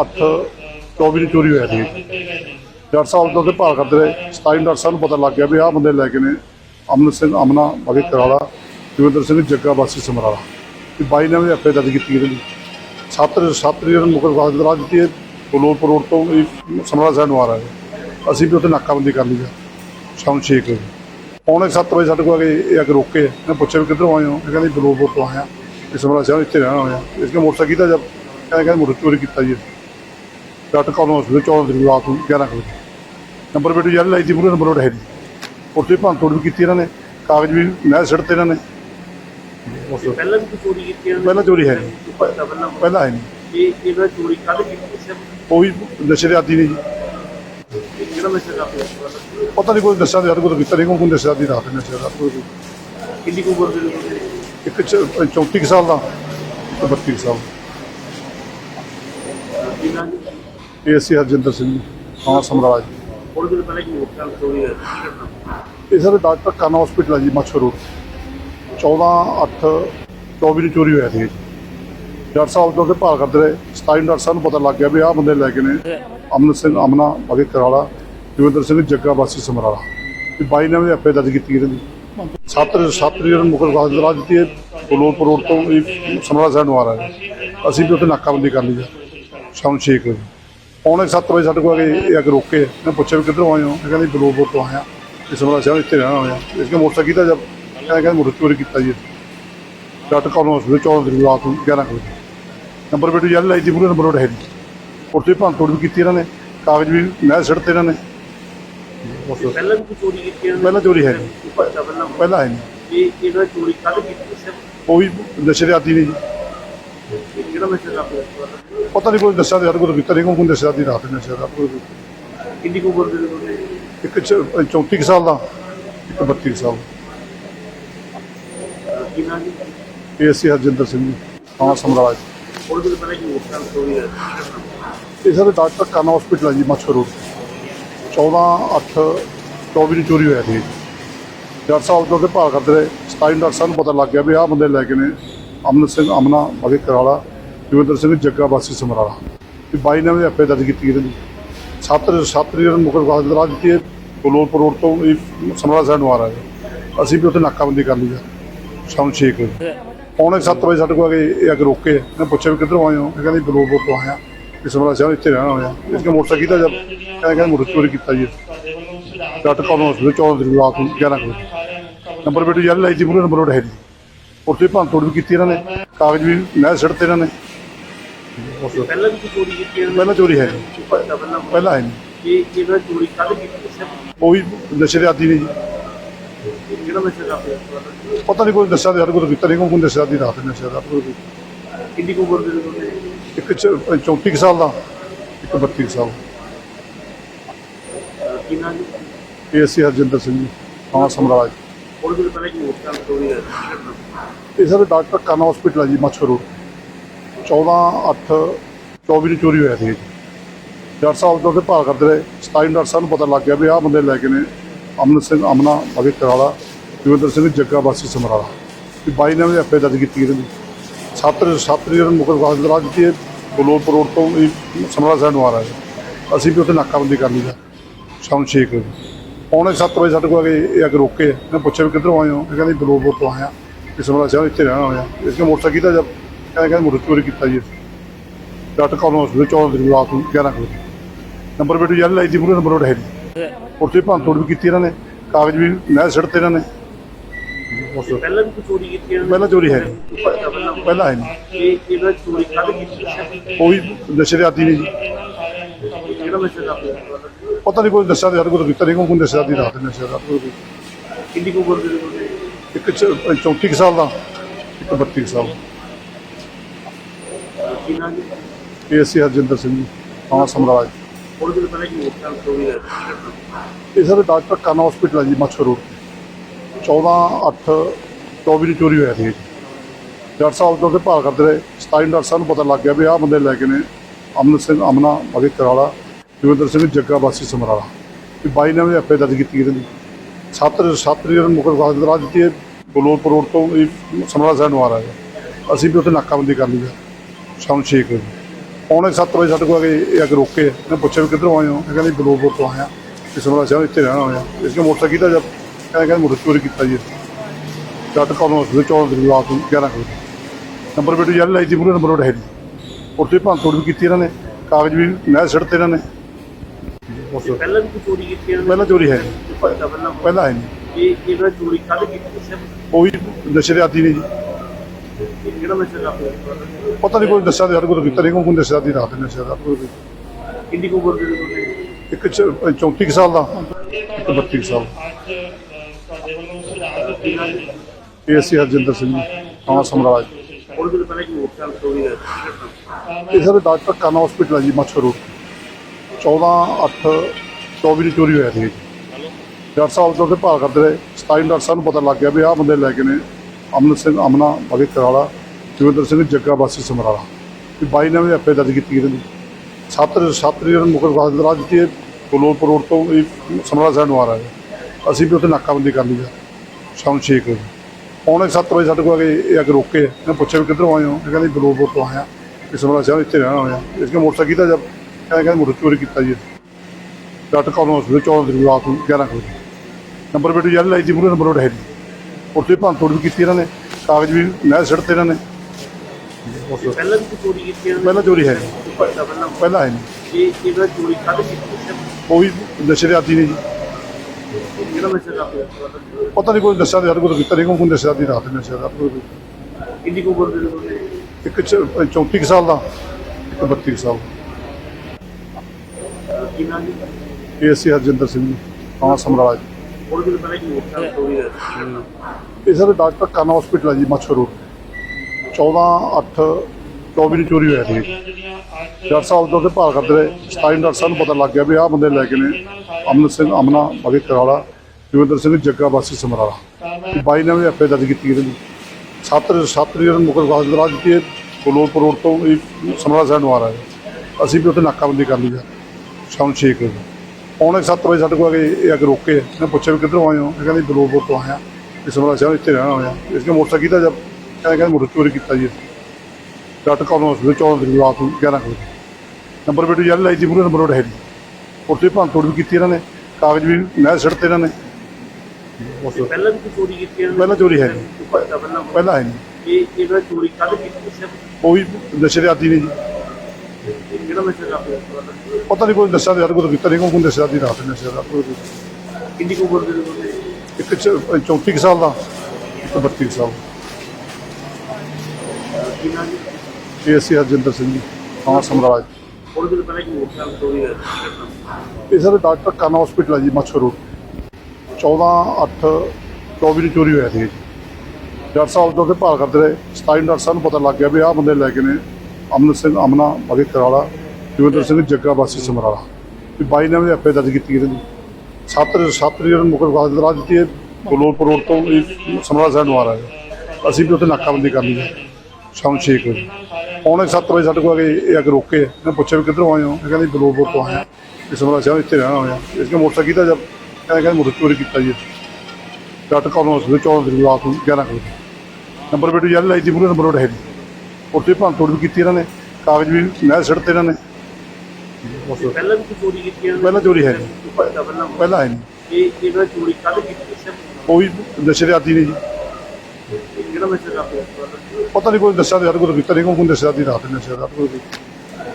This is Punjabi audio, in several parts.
8 24 ਨੂੰ ਚੋਰੀ ਹੋਇਆ ਸੀ। ਡਾਕਟਰ ਸਾਹਿਬ ਤੋਂ ਤੇ ਭਾਲ ਕਰਦੇ ਰਹੇ। 27 ਡਾਕਟਰ ਸਾਹਿਬ ਨੂੰ ਪਤਾ ਲੱਗ ਗਿਆ ਵੀ ਆਹ ਬੰਦੇ ਲੈ ਕੇ ਨੇ ਅਮਨ ਸਿੰਘ, ਅਮਨਾ ਬਗੇ ਕਰਾਲਾ, ਜੋਗਿੰਦਰ ਸਿੰਘ ਜੱਗਾ ਵਾਸੀ ਸਮਰਾਲਾ। ਤੇ ਬਾਈ ਨੇ ਵੀ ਐਫਏ ਦਰਜ ਕੀਤੀ ਇਹਦੇ। ਲਈ ਸੱਤ ਸੱਤ ਰੀਅਰ ਮੁਕਰ ਵਾਸਤੇ ਦਰਾ ਦਿੱਤੀ ਹੈ। ਬਲੋਰਪੁਰ ਰੋਡ ਤੋਂ ਇਹ ਸਮਰਾਲਾ ਸਾਹਿਬ ਨੂੰ ਆ ਰਿਹਾ ਹੈ ਅਸੀਂ ਵੀ ਉੱਥੇ ਨਾਕਾਬੰਦੀ ਕਰ ਲਈ ਹੈ ਸ਼ਾਮ 6 ਵਜੇ। ਪੌਣੇ 7 ਵਜੇ ਸਾਡੇ ਕੋਲ ਆ ਕੇ ਇਹ ਆ ਕੇ ਰੋਕੇ ਮੈਂ ਪੁੱਛਿਆ ਵੀ ਕਿੱਧਰੋਂ ਆਏ ਹੋ? ਇਹ ਕਹਿੰਦੇ ਬਲੋਪੁਰ ਤੋਂ ਆਇਆ। ਇਸ ਸਮਰਾਲਾ ਸਾਹਿਬ ਇੱਥੇ ਰਹਿਣਾ ਹੋਇਆ ਇਸ ਕੇ ਮੋਟਰਸਾਈਕਲ ਕੀਤਾ ਜਦ। ਕਹਿੰਦੇ ਮੋਟਰ ਚੋਰੀ ਕੀਤਾ ਜੀ। ਡਾਕਟਰ ਕਾਲਮ ਹਸਪੀਟਲ 14 ਤਰੀਕ ਨੂੰ ਰਾਤ ਨੂੰ 11 ਵਜੇ। ਨੰਬਰ ਪਲੇਟ ਯਾਰ ਲਾਈ ਦੀ ਪੂਰੇ ਨੰਬਰ ਪਲੇਟ ਹੈ ਨਹੀਂ। ਉੱਥੇ ਭੰਨ ਤੋੜ ਵੀ ਕੀਤੀ ਇਹਨਾਂ ਨੇ ਕਾਗਜ਼ ਵੀ ਨਹਿਰ ਸਿੱਟ ਤੇ ਇਹਨਾਂ ਨੇ। ਉਸ ਤੋਂ ਪਹਿਲਾਂ ਵੀ ਕੋਈ ਚੋਰੀ ਕੀਤੀ ਨੇ? ਪਹਿਲਾਂ ਚੋਰੀ ਹੈ ਨਹੀਂ। ਪਹਿਲਾਂ ਹੈ ਨਹੀਂ। ਇਹ ਇਹਨਾਂ ਚੋਰੀ ਕੱਢ ਕੀਤੀ ਸੀ ਉਹ ਨਸ਼ੇ ਦੇ ਆਦੀ ਨੇ ਜੀ। ਕਿਹੜਾ ਨਸ਼ਾ ਕਰਦੇ ਪਤਾ ਨਹੀਂ ਕੋਈ ਦੱਸਿਆ ਸਾਡੇ ਕੋਲ ਕੀਤਾ ਨਹੀਂ ਕੋਈ ਦੱਸਿਆ ਦੀ ਰਾਤ ਨਸ਼ੇ ਦਾ ਕੋਈ ਕਿੰਨੀ ਕੁ ਉਮਰ ਦੇ ਲੋਕ ਨੇ? ਇੱਕ ਚ- 34 ਕੁ ਸਾਲ ਦਾ ਤੇ 32 ਕੁ ਸਾਲ ਦੀ। ਇਹ ਅਸੀਂ ਹਰਜਿੰਦਰ ਸਿੰਘ ਜੀ, ਹਾਂ ਸਮਰਾਜ ਥੋੜੇ ਦਿਨ ਪਹਿਲਾਂ ਇੱਕ ਮੋਟਰਸਾਈਕਲ ਚੋਰੀ ਹੋਇਆ ਕੀ ਘਟਨਾ? ਇਹ ਸਾਰੇ ਡਾਕਟਰ ਕਾਨਾ ਹਸਪੀਟਲ ਹੈ ਜੀ ਮੱਛਰ ਰੋਡ। 14 8 24 ਨੂੰ ਚੋਰੀ ਹੋਇਆ ਸੀ। ਜੀ ਡਾਕਟਰ ਸਾਹਿਬ ਤੋਂ ਭਾਲ ਕਰਦੇ ਰਹੇ। 27 ਡਾਕਟਰ ਸਾਹਿਬ ਨੂੰ ਪਤਾ ਲੱਗ ਗਿਆ ਵੀ ਆਹ ਬੰਦੇ ਲੈ ਕੇ ਨੇ ਅਮਨ ਸਿੰਘ ਅਮਨਾ ਬਗੇ ਕਰਾਲਾ ਜੋਗਿੰਦਰ ਸਿੰਘ ਜੱਗਾ ਵਾਸੀ ਸਮਰਾਲਾ। ਤੇ ਬਾਈ ਨੇ ਵੀ ਐਫਏ ਦਰਜ ਕੀਤੀ ਇਹਦੇ ਸੱਤ ਸੱਤ ਮੁਕਰ ਵਾਸਤੇ ਦਰਾ ਦਿੱਤੀ ਹੈ। ਬਲੋਰਪੁਰ ਰੋਡ ਤੋਂ ਸਮਰਾਲਾ ਸਾਹਿਬ ਨੂੰ ਆ ਰਿਹਾ ਹੈ। ਅਸੀਂ ਵੀ ਉੱਥੇ ਨਾਕਾਬੰਦੀ ਕਰ ਲਈ ਸ਼ਾਮ 6 ਵਜੇ। ਪੌਣੇ 7 ਵਜੇ ਸਾਡੇ ਕੋਲ ਆ ਕੇ ਇਹ ਕੇ ਰੋਕੇ। ਮੈਂ ਪੁੱਛਿਆ ਵੀ ਕਿੱਧਰੋਂ ਆਏ ਹੋ? ਇਹ ਕਹਿੰਦੇ ਬਲੋਰਪੁਰ ਤੋਂ ਆਇਆ ਇਸ ਸਮਰਾਲਾ ਸਾਹਿਬ ਇੱਥੇ ਰਹਿਣਾ ਹੋਇਆ ਇਸ ਕੇ ਮੋਟਰਸਾਈਕਲ ਕੀਤਾ ਜਦ। ਕਹਿੰਦੇ ਕਹਿੰਦੇ ਮੋਟਰ ਚੋਰੀ ਕੀਤਾ ਜੀ। ਡਾਕਟਰ ਕਾਲਮ ਹਸਪੀਟਲ 14 ਤਰੀਕ ਨੂੰ ਰਾਤ ਨੂੰ 11 ਵਜੇ। ਨੰਬਰ ਪਲੇਟ ਯਾਰ ਲਾਈ ਦੀ ਪੂਰੇ ਨੰਬਰ ਪਲੇਟ ਹੈ ਨਹੀਂ ਉੱਥੇ ਭੰਨ ਤੋੜ ਵੀ ਕੀਤੀ ਇਹਨਾਂ ਨੇ। ਕਾਗਜ਼ ਵੀ ਨਹਿਰ ਸਿੱਟ ਤੇ ਇਹਨਾਂ ਨੇ। ਪਹਿਲਾਂ ਵੀ ਚੋਰੀ ਕੀਤੀ? ਪਹਿਲਾਂ ਚੋਰੀ ਹੈ ਨਹੀਂ। ਪਹਿਲਾਂ ਹੈ ਨਹੀਂ। ਇਹ ਇਹਨਾਂ ਚੋਰੀ ਕੱਢ ਕੀਤੀ ਸੀ? ਉਹ ਵੀ ਨਸ਼ੇ ਦੇ ਆਦੀ ਨੇ ਜੀ। ਇਹ ਕਿਹੜਾ ਨਸ਼ਾ ਕਰਦੇ ਪਤਾ ਨਹੀਂ ਕੋਈ ਦੱਸਿਆ ਤੇ ਸਾਡੇ ਕੋਲ ਕੀਤਾ ਨਹੀਂ ਕੋਈ ਦੱਸਿਆ ਦੀ ਰਾਤ ਨਸ਼ੇ ਦਾ ਕੋਈ ਕਿੰਨੀ ਕੁ ਉਮਰ ਦੇ ਲੋਕ ਨੇ ਇੱਕ ਚ- 34 ਕੁ ਸਾਲ ਦਾ ਇੱਕ 32 ਕੁ ਸਾਲ। ਜਿਨ੍ਹਾਂ ਦੀ ਇਹ ਅਸੀਂ ਹਰਜਿੰਦਰ ਸਿੰਘ ਜੀ, ਹਾਂ ਸਮਰਾਜ ਥੋੜੇ ਦਿਨ ਪਹਿਲਾਂ ਇੱਕ ਮੋਟਰਸਾਈਕਲ ਚੋਰੀ ਹੋਇਆ ਕੀ ਘਟਨਾ ਇਹ ਸਾਰੇ ਡਾਕਟਰ ਕਾਨਾ ਹਸਪੀਟਲ ਹੈ ਜੀ ਮੱਛਰ ਰੋਡ 14 8 24 ਨੂੰ ਚੋਰੀ ਹੋਇਆ ਸੀ ਡਾਕਟਰ ਸਾਹਿਬ ਤੋਂ ਤੇ ਭਾਲ ਕਰਦੇ ਰਹੇ 27 ਡਾਕਟਰ ਸਾਹਿਬ ਨੂੰ ਪਤਾ ਲੱਗ ਗਿਆ ਵੀ ਆਹ ਬੰਦੇ ਲੈ ਕੇ ਨੇ ਅਮਨ ਸਿੰਘ ਅਮਨਾ ਬਗੇ ਕਰਾਲਾ। ਜੋਗਿੰਦਰ ਸਿੰਘ ਜੱਗਾ ਵਾਸੀ ਸਮਰਾਲਾ। ਤੇ ਬਾਈ ਨਵੇਂ ਵੀ ਐਫਏ ਦਰਜ ਕੀਤੀ ਇਹਦੇ ਲਈ ਸੱਤ ਸੱਤ ਰੀਅਰ ਮੁਕਰ ਵਾਸਤੇ ਦਰਾ ਦਿੱਤੀ ਹੈ। ਬਲੋਰਪੁਰ ਰੋਡ ਤੋਂ ਇਹ ਸਮਰਾਲਾ ਸਾਹਿਬ ਨੂੰ ਆ ਰਿਹਾ ਹੈ। ਅਸੀਂ ਵੀ ਉੱਥੇ ਨਾਕਾਬੰਦੀ ਕਰ ਲਈ ਹੈ। ਸ਼ਾਮ 6 ਵਜੇ। ਪੌਣੇ 7 ਵਜੇ ਸਾਡੇ ਕੋਲ ਆ ਕੇ ਇਹ ਆ ਕੇ ਰੋਕੇ ਮੈਂ ਪੁੱਛਿਆ ਵੀ ਕਿੱਧਰੋਂ ਆਏ ਹੋ? ਇਹ ਕਹਿੰਦੇ ਬਲੋਰਪੁਰ ਤੋਂ ਆਇਆ ਇਸ ਸਮਰਾਲਾ ਸਾਹਿਬ ਇੱਥੇ ਰਹਿਣਾ ਹੋਇਆ ਇਸ ਕੇ ਮੋਟਰਸਾਈਕਲ ਕੀਤਾ ਜਦ ਕਹਿੰਦੇ ਕਹਿੰਦੇ ਮੋਟਰ ਚੋਰੀ ਕੀਤਾ ਜੀ। ਡਾਕਟਰ ਕਾਲਮ ਹਸਪੀਟਲ 14 ਤਰੀਕ ਨੂੰ ਰਾਤ ਨੂੰ 11 ਵਜੇ। ਨੰਬਰ ਪਲੇਟ ਯਾਰ ਲਾਈ ਸੀ, ਪੂਰੇ ਨੰਬਰ ਪਲੇਟ ਹੈ ਜੀ ਉੱਥੇ ਭੰਨ ਤੋੜ ਵੀ ਕੀਤੀ ਇਹਨਾਂ ਨੇ। ਕਾਗਜ਼ ਵੀ ਨਹਿਰ ਸਿੱਟ ਤੇ ਇਹਨਾਂ ਨੇ। ਉਸ ਤੋਂ ਪਹਿਲਾਂ ਵੀ ਕੋਈ ਚੋਰੀ ਕੀਤੀ ਇਹਨਾਂ ਨੇ? ਪਹਿਲਾਂ ਚੋਰੀ ਹੈ ਨਹੀਂ ਪਤਾ ਪਹਿਲਾਂ ਪਹਿਲਾਂ ਹੈ ਨਹੀਂ ਇਹ ਇਹਨਾਂ ਚੋਰੀ ਕੱਢ ਕੀਤੀ ਸੀ? ਉਹ ਵੀ ਨਸ਼ੇ ਦੇ ਆਦੀ ਨੇ ਜੀ। ਨਸ਼ਾ ਪਤਾ ਨਹੀਂ ਕੋਈ ਦੱਸਿਆ ਤੇ ਸਾਡੇ ਕੋਲ ਕੀਤਾ ਨਹੀਂ ਕੋਈ ਦੱਸਿਆ ਦੀ ਰਾਤ ਨਸ਼ੇ ਦਾ ਕੋਈ। ਕਿੰਨੀ ਕੁ ਉਮਰ ਦੇ ਲੋਕ ਨੇ ਇੱਕ ਚ- 34 ਕੁ ਸਾਲ ਦਾ ਇੱਕ 32 ਕੁ ਸਾਲ। ਜਿਨ੍ਹਾਂ ਦੀ ਇਹ ਅਸੀਂ ਹਰਜਿੰਦਰ ਸਿੰਘ ਜੀ, ਹਾਂ ਸਮਰਾਜ। ਥੋੜੇ ਦਿਨ ਪਹਿਲਾਂ ਇੱਕ ਮੋਟਰਸਾਈਕਲ ਚੋਰੀ ਹੋਇਆ ਘਟਨਾ ਇਹ ਸਾਰੇ ਡਾਕਟਰ ਕਾਨਾ ਹਸਪੀਟਲ ਜੀ ਮੱਛਰ 14 8 24 ਨੂੰ ਚੋਰੀ ਹੋਇਆ ਸੀ। ਡਾਕਟਰ ਸਾਹਿਬ ਤੋਂ ਤੇ ਭਾਲ ਕਰਦੇ ਰਹੇ। 27 ਡਾਕਟਰ ਸਾਹਿਬ ਨੂੰ ਪਤਾ ਲੱਗ ਗਿਆ ਵੀ ਆਹ ਬੰਦੇ ਲੈ ਕੇ ਨੇ ਅਮਨ ਸਿੰਘ, ਅਮਨਾ ਬਗੇ ਕਰਾਲਾ, ਜੋਗਿੰਦਰ ਸਿੰਘ, ਜੱਗਾ ਵਾਸੀ ਸਮਰਾਲਾ। ਤੇ ਬਾਈ ਨੇ ਵੀ ਐਫਏ ਦਰਜ ਕੀਤੀ ਇਹਦੇ। ਲਈ ਸੱਤ ਸੱਤ ਰੀਅਰ ਮੁਕਰ ਵਾਸਤੇ ਦਰਾ ਦਿੱਤੀ ਹੈ। ਬਲੋਰਪੁਰ ਰੋਡ ਤੋਂ ਇਹ ਸਮਰਾਲਾ ਸਾਹਿਬ ਨੂੰ ਆ ਰਿਹਾ ਹੈ। ਅਸੀਂ ਵੀ ਉੱਥੇ ਨਾਕਾਬੰਦੀ ਕਰਨੀ ਹੈ। ਸ਼ਾਮ 6 ਵਜੇ। ਪੌਣੇ 7 ਵਜੇ ਸਾਡੇ ਕੋਲ ਆ ਕੇ ਇਹ ਆ ਕੇ ਰੋਕੇ ਮੈਂ ਪੁੱਛਿਆ ਵੀ ਕਿੱਧਰੋਂ ਆਏ ਹੋ? ਇਹ ਕਹਿੰਦੇ ਬਲੋਰਪੁਰ ਤੋਂ ਆਇਆ ਇਸ ਸਮਰਾਲਾ ਸਾਹਿਬ ਇੱਥੇ ਰਹਿਣਾ ਹੋਇਆ ਇਸ ਕੇ ਮੋਟਰਸਾਈਕਲ ਦਾ ਜਦ ਕਹਿੰਦੇ ਕਹਿੰਦੇ ਮੋਟਰ ਚੋਰੀ ਕੀਤਾ ਜੀ ਡਾਕਟਰ ਕਾਲਮ ਹਸਪੀਟਲ 14 ਤਰੀਕ ਨੂੰ ਰਾਤ ਨੂੰ 11 ਵਜੇ। ਨੰਬਰ ਪਲੇਟ ਯਾਰ ਲਾਈ ਦੀ ਪੂਰੇ ਨੰਬਰ ਪਲੇਟ ਹੈ ਨਹੀਂ ਉੱਥੇ ਭੰਨ ਤੋੜ ਵੀ ਕੀਤੀ ਇਹਨਾਂ ਨੇ ਕਾਗਜ਼ ਵੀ ਨਹਿਰ ਸਿੱਟ ਤੇ ਇਹਨਾਂ ਨੇ। ਪਹਿਲਾਂ ਵੀ ਕੋਈ ਚੋਰੀ ਕੀਤੀ ਇਹਨਾਂ ਨੇ? ਪਹਿਲਾਂ ਚੋਰੀ ਹੈ ਨਹੀਂ। ਪਹਿਲਾਂ ਹੈ ਨਹੀਂ। ਇਹ ਇਹਨਾਂ ਚੋਰੀ ਕੱਢ ਕੀਤੀ ਸੀ। ਉਹ ਵੀ ਨਸ਼ੇ ਦੇ ਆਦੀ ਨੇ ਜੀ। ਕਿਹੜਾ ਨਸ਼ਾ ਪਤਾ ਨਹੀਂ ਕੋਈ ਦੱਸਿਆ ਤੇ ਸਾਡੇ ਕੋਲ ਕੀਤਾ ਨਹੀਂ ਕੋਈ ਦੱਸਿਆ ਦੀ ਰਾਤ ਨਸ਼ੇ ਦਾ ਕੋਈ। ਕਿੰਨੀ ਕੁ ਉਮਰ ਦੇ ਇੱਕ ਚ- 34 ਕੁ ਸਾਲ ਦਾ ਇੱਕ 32 ਕੁ ਸਾਲ ਜਿਨ੍ਹਾਂ ਦੀ ਇਹ ਅਸੀਂ ਹਰਜਿੰਦਰ ਸਿੰਘ ਜੀ, ਹਾਂ ਸਮਰਾਜ। ਥੋੜੇ ਦਿਨ ਪਹਿਲਾਂ ਇੱਕ ਮੋਟਰਸਾਈਕਲ ਚੋਰੀ ਹੋਇਆ ਕੀ ਘਟਨਾ ਇਹ ਸਾਰੇ ਡਾਕਟਰ ਕਾਨਾ ਹਸਪੀਟਲ ਹੈ ਜੀ ਮੱਛਰ ਰੋਡ 14 8 24 ਨੂੰ ਚੋਰੀ ਹੋਇਆ ਸੀ ਡਾਕਟਰ ਸਾਹਿਬ ਤੋਂ ਤੇ ਭਾਲ ਕਰਦੇ ਰਹੇ। 27 ਡਾਕਟਰ ਸਾਹਿਬ ਨੂੰ ਪਤਾ ਲੱਗ ਗਿਆ ਵੀ ਆਹ ਬੰਦੇ ਲੈ ਕੇ ਨੇ ਅਮਨ ਸਿੰਘ ਅਮਨਾ ਬਗੇ ਕਰਾਲਾ ਜੋਗਿੰਦਰ ਸਿੰਘ ਜੱਗਾ ਵਾਸੀ ਸਮਰਾਲਾ। ਤੇ ਬਾਈ ਨੇ ਵੀ ਐਫਏ ਦਰਜ ਕੀਤੀ ਲਈ ਸੱਤ ਸੱਤ ਰੀਅਰ ਮੁਕਰ ਵਾਸਤੇ ਦਰਾ ਦਿੱਤੀ ਹੈ। ਬਲੋਰਪੁਰ ਰੋਡ ਤੋਂ ਇਹ ਸਮਰਾਲਾ ਸਾਹਿਬ ਨੂੰ ਆ ਰਿਹਾ ਹੈ। ਅਸੀਂ ਵੀ ਉੱਥੇ ਨਾਕਾਬੰਦੀ ਕਰ ਲਈ ਹੈ। ਸ਼ਾਮ 6 ਵਜੇ ਪੌਣੇ 7 ਵਜੇ ਸਾਡੇ ਕੋਲ ਆ ਕੇ ਇਹ ਅੱਗ ਰੋਕੇ। ਇਹਨੇ ਪੁੱਛਿਆ ਵੀ ਕਿੱਧਰੋਂ ਆਏ ਹੋ? ਇਹ ਕਹਿੰਦੇ ਬਲੋਪੁਰ ਤੋਂ ਆਇਆ ਇਸ ਸਮਰਾ ਸ਼ਹਿਰ ਇੱਥੇ ਰਹਿਣਾ ਹੋਇਆ ਇਸ ਕੇ ਮੋਟਰਸਾਈਕਲ ਕੀਤਾ ਜਦ ਕਹਿੰਦੇ ਕਹਿੰਦੇ ਮੋਟਰ ਚੋਰੀ ਕੀਤਾ ਜੀ ਜੱਟ ਕਾਲੋਂ ਹਸਪੀਟਲ 14 ਤਰੀਕ ਰਾਤ ਨੂੰ 11 ਵਜੇ ਨੰਬਰ ਪਲੇਟ ਯਾਰ ਲਾਈ ਦੀ ਪੂਰੇ ਨੰਬਰ ਪਲੇਟ ਹੈ ਜੀ ਉੱਥੇ ਭੰਨ ਤੋੜ ਵੀ ਕੀਤੀ ਇਹਨਾਂ ਨੇ। ਕਾਗਜ਼ ਵੀ ਨਹਿਰ ਸਿੱਟਤੇ ਇਹਨਾਂ ਨੇ। ਉਸ ਤੋਂ ਪਹਿਲਾਂ ਵੀ ਚੋਰੀ ਕੀਤੀ ਨੇ? ਪਹਿਲਾਂ ਚੋਰੀ ਹੈ ਪਹਿਲਾਂ। ਹੈ ਨਹੀਂ। ਇਹ ਇਹਨਾਂ ਚੋਰੀ ਕਦ ਕੀਤੀ ਉਹ ਨਸ਼ੇ ਦੇ ਆਦੀ ਨੇ ਜੀ। ਕਿਹੜਾ ਨਸ਼ਾ ਕਰਦੇ ਪਤਾ ਨਹੀਂ ਕੋਈ ਦੱਸਿਆ ਤੇ ਸਾਡੇ ਕੋਲ ਕੀਤਾ ਨਹੀਂ ਕੋਈ ਨਸ਼ੇ ਦੀ ਰਾਤ ਨਸ਼ੇ ਦਾ ਕੋਈ ਕਿੰਨੀ ਕੁ ਉਮਰ ਦੇ ਨੇ ਇੱਕ ਚ- 34 ਕੁ ਸਾਲ ਦਾ। ਇੱਕ 32 ਕੁ ਸਾਲ। ਅੱਜ ਤੁਹਾਡੇ ਵੱਲੋਂ ਸੁਝਾਅ ਦਿੱਤੇ ਗਏ ਨੇ ਇਹ ਅਸੀਂ ਹਰਜਿੰਦਰ ਸਿੰਘ ਜੀ ਥਾਣਾ ਸਮਰਾਲਾ ਜੀ ਉਹਦੇ ਦਿਨ ਪਹਿਲਾਂ ਇੱਕ ਮੋਟਰਸਾਈਕਲ ਚੋਰੀ ਘਟਨਾ। ਇਹ ਸਾਡੇ ਡਾਕਟਰ ਕਾਨਾ ਹਸਪੀਟਲ ਹੈ ਜੀ ਮੱਛਰ ਰੋਡ। 14 8 24 ਨੂੰ ਚੋਰੀ ਹੋਇਆ ਸੀ ਜੀ ਡਾਕਟਰ ਸਾਹਿਬ ਤੋਂ ਤੇ ਭਾਲ ਕਰਦੇ ਰਹੇ। 27 ਡਾਕਟਰ ਸਾਹਿਬ ਨੂੰ ਪਤਾ ਲੱਗ ਗਿਆ ਵੀ ਆਹ ਬੰਦੇ ਲੈ ਕੇ ਨੇ ਅਮਨ ਸਿੰਘ ਅਮਨਾ ਭਗਤ ਕਰਾਲਾ। ਜੋਗਿੰਦਰ ਸਿੰਘ ਜੱਗਾ ਵਾਸੀ ਸਮਰਾਲਾ, ਵੀ ਬਾਈ ਨਵੇਂ ਵੀ ਆਪੇ ਦਰਜ ਕੀਤੀ ਇਹਨਾਂ ਦੀ ਸੱਤ ਸੱਤ ਰੀਰ ਮੁਕਰ ਵਾਸ ਦਿੱਤੀ ਬਲੋਲਪੁਰ ਰੋਡ ਤੋਂ ਇਹ ਸਮਰਾਲਾ ਸਾਹਿਬ ਨੂੰ ਆ ਰਿਹਾ ਹੈ। ਅਸੀਂ ਵੀ ਉੱਥੇ ਨਾਕਾਬੰਦੀ ਕਰ ਲਈ ਆ ਸ਼ਾਮ 6 ਵਜੇ। ਪੌਣੇ 7 ਵਜੇ ਸਾਡੇ ਕੋਲ ਆ ਕੇ ਇਹ ਅੱਗ ਰੋਕੇ ਇਹਨੇ ਪੁੱਛਿਆ ਵੀ ਕਿੱਧਰੋਂ ਆਏ ਹੋ? ਇਹ ਕਹਿੰਦੇ ਬਲੋਪੁਰ ਤੋਂ ਆਇਆ। ਇਸ ਸਮਰਾਲਾ ਸਾਹਿਬ ਇੱਥੇ ਰਹਿਣਾ ਹੋਇਆ ਇਸ ਕੇ ਮੋਟਰਸਾਈਕਲ ਕੀਤਾ ਜਦ, ਕਹਿੰਦੇ ਕਹਿੰਦੇ ਮੋਟਰ ਚੋਰੀ ਕੀਤਾ ਜੀ ਡਾਕਟਰ ਕਾਲੋਂ ਹਸਪੀਟਲ 14 ਤਰੀਕ ਰਾਤ ਨੂੰ 11 ਵਜੇ। ਨੰਬਰ ਪਲੇਟ ਯਾਰ ਲਾਈ ਸੀ, ਪੂਰੇ ਨੰਬਰ ਪਲੇਟ ਹੈ ਜੀ ਉੱਥੇ ਭੰਨ ਤੋੜ ਵੀ ਕੀਤੀ ਇਹਨਾਂ ਨੇ। ਕਾਗਜ਼ ਵੀ ਨਹਿਰ ਸਿੱਟਤੇ ਇਹਨਾਂ ਨੇ। ਉਸ ਪਹਿਲਾਂ ਵੀ ਕੋਈ ਚੋਰੀ ਕੀਤੀ ਪਹਿਲਾਂ ਹੈ ਨਹੀਂ। ਪਹਿਲਾਂ ਪਹਿਲਾਂ। ਹੈ ਨਹੀਂ। ਇਹ ਇਹਨਾਂ ਚੋਰੀ ਕਦ ਕੀਤੀ? ਦੱਸਿਆ ਉਹ ਵੀ ਨਸ਼ੇ ਦੇ ਆਦੀ ਨੇ ਜੀ। ਕਿਹੜਾ ਨਸ਼ਾ ਕਰਦੇ ਪਤਾ ਨਹੀਂ ਕੋਈ ਦੱਸਿਆ ਤੇ ਸਾਡੇ ਕੋਲ ਕੀਤਾ ਨਹੀਂ ਕੋਈ ਨਸ਼ੇ ਦੀ ਰਾਤ ਨਸ਼ੇ ਦਾ ਕੋਈ। ਕਿੰਨੀ ਕੁ ਉਮਰ ਦੇ ਨੇ ਇੱਕ ਚ- 34 ਕੁ ਸਾਲ ਦਾ ਇੱਕ 32 ਕੁ ਸਾਲ ਕੀ ਨਾਮ ਜੀ? ਇਹ ਹਰਜਿੰਦਰ ਸਿੰਘ ਜੀ ਥਾਣਾ ਸਮਰਾਲਾ ਜੀ। ਉਹਦੇ ਦਿਨ ਪਹਿਲਾਂ ਇੱਕ ਮੋਟਰਸਾਈਕਲ ਚੋਰੀ ਸੀ। ਇਹ ਸਾਡੇ ਡਾਕਟਰ ਕਾਨਾ ਹਸਪੀਟਲ ਹੈ ਜੀ ਮੱਛਰ 14 8 24 ਨੂੰ ਚੋਰੀ ਹੋਇਆ ਸੀ। ਜੀ ਜਿਹੜੀਆਂ ਡਾਕਟਰ ਸਾਹਿਬ ਤੋਂ ਤੇ ਭਾਲ ਕਰਦੇ ਰਹੇ। 27 ਡਾਕਟਰ ਸਾਹਿਬ ਨੂੰ ਪਤਾ ਲੱਗ ਗਿਆ ਵੀ ਆਹ ਬੰਦੇ ਲੈ ਕੇ ਨੇ ਅਮਨ ਸਿੰਘ, ਅਮਨਾ ਭਗਤ ਕਰਾਲਾ, ਜੋਗਿੰਦਰ ਸਿੰਘ ਜੱਗਾ ਵਾਸੀ ਸਮਰਾਲਾ। ਬਾਈ ਨੇ ਵੀ ਆਪੇ ਦਰਜ ਕੀਤੀ ਇਹਨਾਂ ਦੀ ਸੱਤ ਸੱਤ ਰੀਰ ਮੁਕਰ ਵਾਸ ਦਰਾਜ ਦਿੱਤੀ ਹੈ। ਬਲੋਲਪੁਰ ਰੋਡ ਤੋਂ ਇਹ ਸਮਰਾਲਾ ਸਾਹਿਬ ਨੂੰ ਆ ਰਿਹਾ ਹੈ। ਅਸੀਂ ਵੀ ਉੱਥੇ ਨਾਕਾਬੰਦੀ ਕਰ ਲਈ ਆ ਸ਼ਾਮ 6 ਵਜੇ। ਪੌਣੇ 7 ਵਜੇ ਸਾਡੇ ਕੋਲ ਆ ਕੇ ਇਹ ਅੱਗ ਰੋਕੇ ਇਹਨੇ ਪੁੱਛਿਆ ਵੀ ਕਿੱਧਰੋਂ ਆਏ ਹੋ? ਇਹ ਕਹਿੰਦੇ ਬਲੋਲਪੁਰ ਤੋਂ ਆਇਆ ਇਸ ਸਮਰਾਲਾ ਸ਼ਹਿਰ ਇੱਥੇ ਰਹਿਣਾ ਹੋਇਆ ਇਸ ਕੇ ਮੋਟਰਸਾਈਕਲ ਕੀਤਾ ਜਦ ਕਹਿੰਦੇ ਕਹਿੰਦੇ ਮੋਟਰ ਚੋਰੀ ਕੀਤਾ ਜੀ ਡਾਕਟਰ ਕਾਲੋਂ ਹਸਪੀਟਲ 14 ਤਰੀਕ ਰਾਤ ਨੂੰ 11 ਵਜੇ। ਨੰਬਰ ਪਲੇਟ ਯਾਰ ਲਾਈ ਦੀ ਪੂਰੇ ਨੰਬਰ ਪਲੇਟ ਹੈ ਜੀ ਉੱਥੇ ਭੰਨ ਤੋੜ ਵੀ ਕੀਤੀ ਇਹਨਾਂ ਨੇ। ਕਾਗਜ਼ ਵੀ ਨਹਿਰ ਇਹਨਾਂ ਨੇ। ਉਸ ਤੋਂ ਪਹਿਲਾਂ ਵੀ ਕੋਈ ਚੋਰੀ ਕੀਤੀ ਇਹਨਾਂ ਨੇ? ਪਹਿਲਾਂ ਚੋਰੀ ਹੈ ਨਹੀਂ। ਪਹਿਲਾਂ ਪਹਿਲਾਂ ਹੈ ਨਹੀਂ। ਇਹ ਇਹਨਾਂ ਚੋਰੀ ਕਦ ਕੀਤੀ ਦੱਸਿਆ ਉਹ ਵੀ ਨਸ਼ੇ ਦੇ ਆਦੀ ਨੇ ਜੀ। ਇਹ ਕਿਹੜਾ ਨਸ਼ਾ ਕਰਦੇ ਪਤਾ ਨਹੀਂ ਕੋਈ ਦੱਸਿਆ ਤੇ ਸਾਡੇ ਕੋਲ ਕੀਤਾ ਨਹੀਂ ਕੋਈ ਨਸ਼ੇ ਦੀ ਰਾਤ ਨਸ਼ੇ ਦਾ। ਕੋਈ ਕਿੰਨੀ ਕੁ ਉਮਰ ਦੇ ਨੇ? ਇੱਕ ਚ- 34 ਕੁ ਸਾਲ ਦਾ ਇੱਕ 32 ਕੁ ਸਾਲ ਕੀ ਨਾਮ ਜੀ ਅਸੀਂ ਹਰਜਿੰਦਰ ਸਿੰਘ ਜੀ। ਥਾਣਾ ਸਮਰਾਲਾ ਜੀ ਉਹਦੇ ਦਿਨ ਪਹਿਲਾਂ ਇੱਕ ਮੋਟਰਸਾਈਕਲ ਚੋਰੀ ਹੋਇਆ ਸੀ ਘਟਨਾ। ਇਹ ਸਾਡੇ ਡਾਕਟਰ ਕਾਨਾ ਹਸਪੀਟਲ ਹੈ ਜੀ ਮੱਛਰ ਰੋਡ। 14 8 24 ਨੂੰ ਚੋਰੀ ਹੋਇਆ ਸੀ। ਜੀ ਡਾਕਟਰ ਸਾਹਿਬ ਤੋਂ ਤੇ ਭਾਲ ਕਰਦੇ ਰਹੇ 27 ਡਾਕਟਰ ਸਾਹਿਬ ਨੂੰ ਪਤਾ ਲੱਗ ਗਿਆ ਵੀ ਆਹ ਬੰਦੇ ਲੈ ਕੇ ਨੇ ਅਮਨ ਸਿੰਘ ਅਮਨਾ ਭਗਤ ਕਰਾਲਾ ਜੋਗਿੰਦਰ ਸਿੰਘ ਜੱਗਾ ਵਾਸੀ ਸਮਰਾਲਾ। ਵੀ ਬਾਈ ਨੇ ਵੀ ਆਪੇ ਦਰਜ ਕੀਤੀ ਇਹਨਾਂ ਦੀ ਸੱਤ ਸੱਤ ਰੀਰ ਮੁਕਰ ਵਾਸ ਦਰਾਜ ਦਿੱਤੀ ਹੈ ਬਲੋਲਪੁਰ ਰੋਡ ਤੋਂ ਇਹ ਸਮਰਾਲਾ ਸਾਈਡ ਨੂੰ ਆ ਰਿਹਾ ਹੈ। ਅਸੀਂ ਵੀ ਉੱਥੇ ਨਾਕਾਬੰਦੀ ਕਰ ਲਈ ਹੈ ਸ਼ਾਮ 6 ਵਜੇ। ਪੌਣੇ 7 ਵਜੇ ਸਾਡੇ ਕੋਲ ਆ ਕੇ ਇਹ ਅੱਗ ਰੋਕੇ। ਇਹਨੇ ਪੁੱਛਿਆ ਵੀ ਕਿੱਧਰੋਂ ਆਏ ਹੋ? ਇਹ ਕਹਿੰਦੇ ਬਲੋਲਪੁਰ ਤੋਂ ਆਇਆ ਇਸ ਸਮਰਾਲਾ ਸ਼ਹਿਰ ਇੱਥੇ ਰਹਿਣਾ ਹੋਇਆ ਇਸ ਕੇ ਮੋਟਰਸਾਈਕਲ ਕੀਤਾ ਜਦ। ਕਹਿੰਦੇ ਕਹਿੰਦੇ ਮੋਟਰ ਚੋਰੀ ਕੀਤਾ ਜੀ। ਡਾਕਟਰ ਕਾਲੋਂ ਹਸਪੀਟਲ 14 ਤਰੀਕ ਰਾਤ ਨੂੰ 11 ਵਜੇ। ਨੰਬਰ ਪਲੇਟ ਯਾਰ ਲਾਈ ਦੀ ਪੂਰੇ ਨੰਬਰ ਪਲੇਟ ਹੈ ਜੀ ਉੱਥੇ ਭੰਨ ਤੋੜ ਵੀ ਕੀਤੀ ਇਹਨਾਂ ਨੇ। ਕਾਗਜ਼ ਵੀ ਨਹਿਰ ਸਿੱਟਤੇ ਇਹਨਾਂ ਨੇ। ਉਸ ਤੋਂ ਪਹਿਲਾਂ ਵੀ ਚੋਰੀ ਕੀਤੀ ਨੇ ਪਹਿਲਾਂ ਚੋਰੀ ਹੈ ਨਹੀਂ। ਪਹਿਲਾਂ ਹੈ ਨਹੀਂ ਇਹ ਇਹਨਾਂ ਚੋਰੀ ਕਦ ਕੀਤੀ? ਦੱਸਿਆ ਉਹ ਨਸ਼ੇ ਦੇ ਆਦੀ ਨੇ ਜੀ। ਕਿਹੜਾ ਨਸ਼ਾ ਕਰਦੇ ਪਤਾ ਨਹੀਂ ਕੋਈ ਦੱਸਿਆ ਤੇ ਸਾਡੇ ਕੋਲ ਕੀਤਾ ਨਹੀਂ ਕੋਈ ਨਸ਼ੇ ਦੀ ਰਾਤ ਨਸ਼ੇ ਦਾ ਕੋਈ